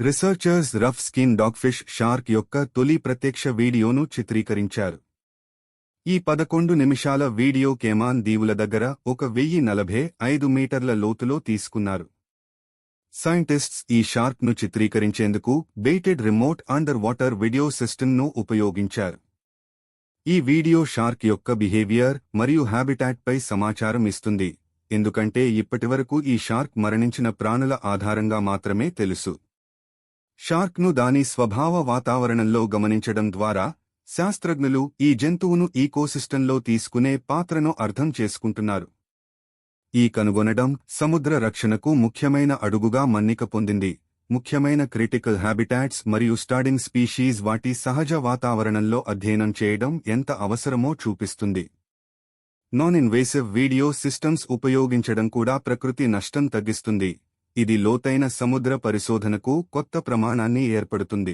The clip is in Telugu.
Researchers rough skin dogfish shark యొక్క తొలి ప్రత్యక్ష వీడియోను చిత్రీకరించారు. ఈ పదకొండు నిమిషాల వీడియో కేమాన్ దీవుల దగ్గర ఒక వెయ్యి నలభై ఐదు మీటర్ల లోతులో తీసుకున్నారు. సైంటిస్ట్స్ ఈ షార్క్ను చిత్రీకరించేందుకు baited remote under water video సిస్టమ్ను ఉపయోగించారు. ఈ వీడియో షార్క్ యొక్క బిహేవియర్ మరియు హ్యాబిటాట్ పై సమాచారం ఇస్తుంది ఎందుకంటే ఇప్పటివరకు ఈ షార్క్ మరణించిన ప్రాణుల ఆధారంగా మాత్రమే తెలుసు. షార్క్ను దాని స్వభావ వాతావరణంలో గమనించడం ద్వారా శాస్త్రజ్ఞులు ఈ జంతువును ఈకోసిస్టంలో తీసుకునే పాత్రను అర్థం చేసుకుంటున్నారు. ఈ కనుగొనడం సముద్ర రక్షణకు ముఖ్యమైన అడుగుగా మన్నిక పొందింది. ముఖ్యమైన క్రిటికల్ హ్యాబిటాట్స్ మరియు స్టాడింగ్ స్పీషీస్ వాటి సహజ వాతావరణంలో అధ్యయనం చేయడం ఎంత అవసరమో చూపిస్తుంది. నాన్ ఇన్వేసివ్ వీడియో సిస్టమ్స్ ఉపయోగించడం కూడా ప్రకృతి నష్టం తగ్గిస్తుంది. ఇది లోతైన సముద్ర పరిశోధనకు కొత్త ప్రమాణాన్ని ఏర్పడుతుంది.